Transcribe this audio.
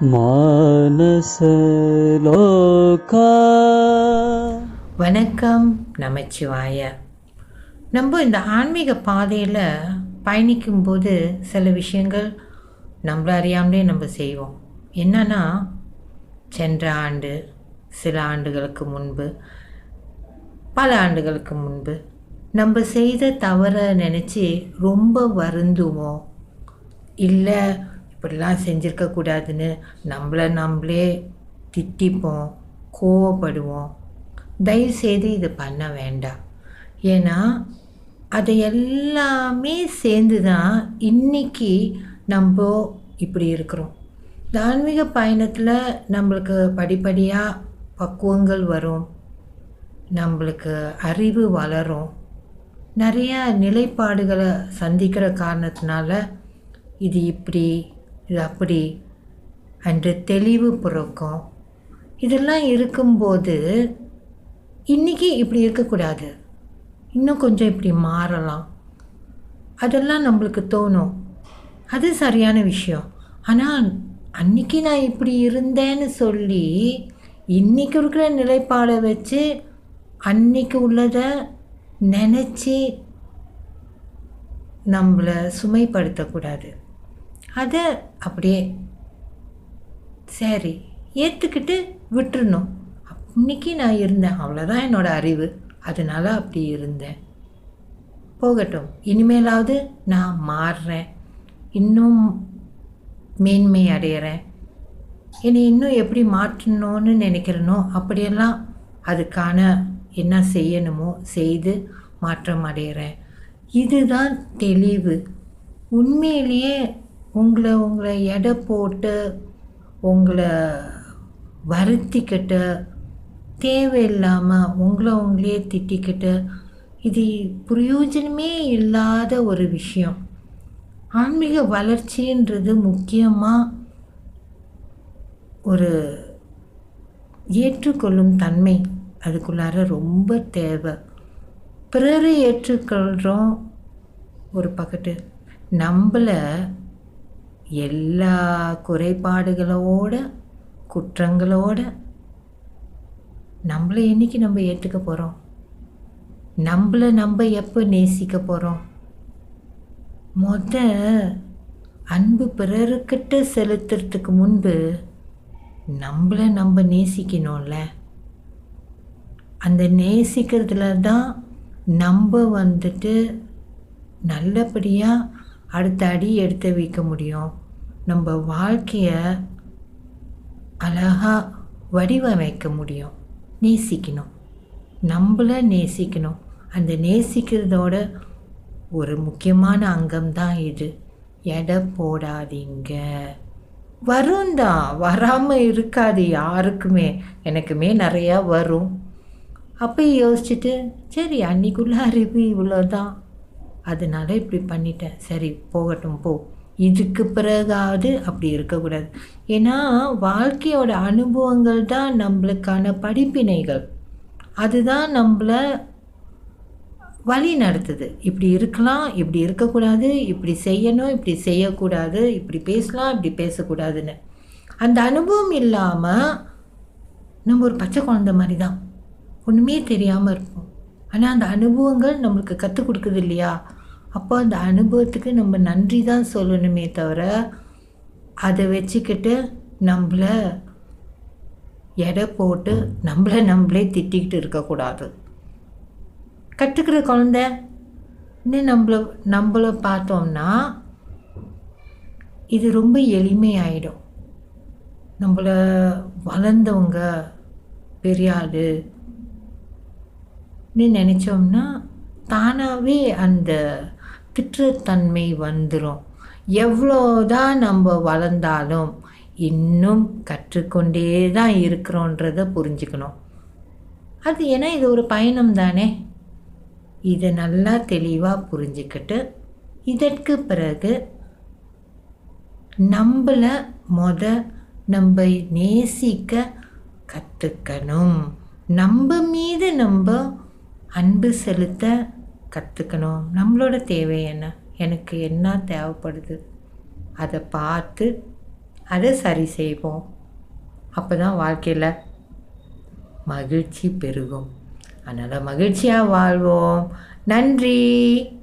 மானசலோகா வணக்கம் நமச்சிவாய. நம்ம இந்த ஆன்மீக பாதையில் பயணிக்கும்போது சில விஷயங்கள் நம்மள அறியாமலே நம்ம செய்வோம். என்னன்னா சென்ற ஆண்டு சில ஆண்டுகளுக்கு முன்பு பல ஆண்டுகளுக்கு முன்பு நம்ம செய்த தவறை நினச்சி ரொம்ப வருந்துவோம். இல்லை இப்படிலாம் செஞ்சுருக்கக்கூடாதுன்னு நம்மளை நம்மளே திட்டிப்போம் கோவப்படுவோம். தயவுசெய்து இது பண்ண வேண்டாம். ஏன்னா அது எல்லாமே சேர்ந்து தான் இன்றைக்கி நம்ம இப்படி இருக்கிறோம். தான்மீக ஆன்மீக பயணத்தில் நம்மளுக்கு படிப்படியாக பக்குவங்கள் வரும். நம்மளுக்கு அறிவு வளரும். நிறையா நிலைப்பாடுகளை சந்திக்கிற காரணத்தினால இது இப்படி இது அப்படி. அன்று தெளிவு பிறக்கும். இதெல்லாம் இருக்கும்போது இன்றைக்கி இப்படி இருக்கக்கூடாது. இன்னும் கொஞ்சம் இப்படி மாறலாம். அதெல்லாம் நம்மளுக்கு தோணும். அது சரியான விஷயம். ஆனால் அன்னைக்கு நான் இப்படி இருந்தேன்னு சொல்லி இன்றைக்கி இருக்கிற நிலைப்பாடை வச்சு அன்னைக்கு உள்ளதை நினச்சி நம்மளை சுமைப்படுத்தக்கூடாது. அதை அப்படியே சரி ஏற்றுக்கிட்டு விட்டுறணும். இன்னைக்கு நான் இருந்தேன். அவ்வளோதான் என்னோடய அறிவு. அதனால் அப்படி இருந்தேன். போகட்டும். இனிமேலாவது நான் மாறுறேன். இன்னும் மேன்மை அடையிறேன். என்னை இன்னும் எப்படி மாற்றணும்னு நினைக்கிறனோ அப்படியெல்லாம் அதுக்கான என்ன செய்யணுமோ செய்து மாற்றம் அடையிறேன். இதுதான் தெளிவு. உண்மையிலேயே உங்களை உங்களை எடை போட்டு உங்களை வருத்திக்கிட்டு தேவையில்லாமல் உங்களை உங்களையே திட்டிக்கிட்டு இது பிரயோஜனமே இல்லாத ஒரு விஷயம். ஆன்மீக வளர்ச்சின்றது முக்கியமாக ஒரு ஏற்றுக்கொள்ளும் தன்மை. அதுக்குள்ளார ரொம்ப தேவை. பிறரை ஏற்றுக்கொள்கிறோம் ஒரு பக்கத்து. நம்மளை எல்லா குறைபாடுகளோட குற்றங்களோட நம்மளை என்றைக்கு நம்ம ஏற்றுக்க போகிறோம் நம்மளை நம்ம எப்போ நேசிக்க போகிறோம் மொத அன்பு பிறருக்கிட்ட செலுத்துறதுக்கு முன்பு நம்மளை நம்ம நேசிக்கணும்ல. அந்த நேசிக்கிறதுல தான் நம்ம வந்துட்டு நல்லபடியாக அடுத்த அடி எடுத்து வைக்க முடியும். நம்ம வாழ்க்கையை அழகாக வடிவமைக்க முடியும். நேசிக்கணும். நம்மளை நேசிக்கணும். அந்த நேசிக்கிறதோட ஒரு முக்கியமான அங்கம் தான் இது. எடை போடாதீங்க. வரும் தான் வராமல் இருக்காது யாருக்குமே. எனக்குமே நிறையா வரும். அப்போ யோசிச்சுட்டு சரி அன்னைக்குள்ள அறிவு இவ்வளோ தான் அதனால இப்படி பண்ணிட்டேன். சரி போகட்டும் போ. இதுக்கு பிறகாவது அப்படி இருக்கக்கூடாது. ஏன்னா வாழ்க்கையோட அனுபவங்கள் தான் நம்மளுக்கான படிப்பினைகள். அதுதான் நம்மளை வழி நடத்துது. இப்படி இருக்கலாம் இப்படி இருக்கக்கூடாது இப்படி செய்யணும் இப்படி செய்யக்கூடாது இப்படி பேசலாம் இப்படி பேசக்கூடாதுன்னு. அந்த அனுபவம் இல்லாமல் நம்ம ஒரு பச்சை குழந்த மாதிரி தான். ஒன்றுமே தெரியாமல் இருப்போம். ஆனால் அந்த அனுபவங்கள் நம்மளுக்கு கற்றுக் கொடுக்குது இல்லையா? அப்போ அந்த அனுபவத்துக்கு நம்ம நன்றி தான் சொல்லணுமே தவிர அதை வச்சுக்கிட்டு நம்மளை எடை போட்டு நம்மளை நம்மளே திட்டிக்கிட்டு இருக்கக்கூடாது. கற்றுக்கிற குழந்த இன்னும் நம்மள நம்மளை பார்த்தோம்னா இது ரொம்ப எளிமையாயிடும். நம்மளை வளர்ந்தவங்க பெரியாது நினச்சோம்னா தானாகவே அந்த திட்டுத்தன்மை வந்துடும் எவ்வளோதான் நம்ம வளர்ந்தாலும் இன்னும் கற்றுக்கொண்டே தான் இருக்கிறோன்றத புரிஞ்சுக்கணும். அது ஏன்னா இது ஒரு பயணம் தானே. இதை நல்லா தெளிவாக புரிஞ்சுக்கிட்டு இதற்கு பிறகு நம்மளை மொத நம்ம நேசிக்க கற்றுக்கணும் நம்ம மீது நம்ம அன்பு செலுத்த கற்றுக்கணும் நம்மளோட தேவை என்ன? எனக்கு என்ன தேவைப்படுது? அதை பார்த்து அதை சரி செய்வோம். அப்போ தான் வாழ்க்கையில் மகிழ்ச்சி பெருகும். அதனால் மகிழ்ச்சியாக வாழ்வோம். நன்றி.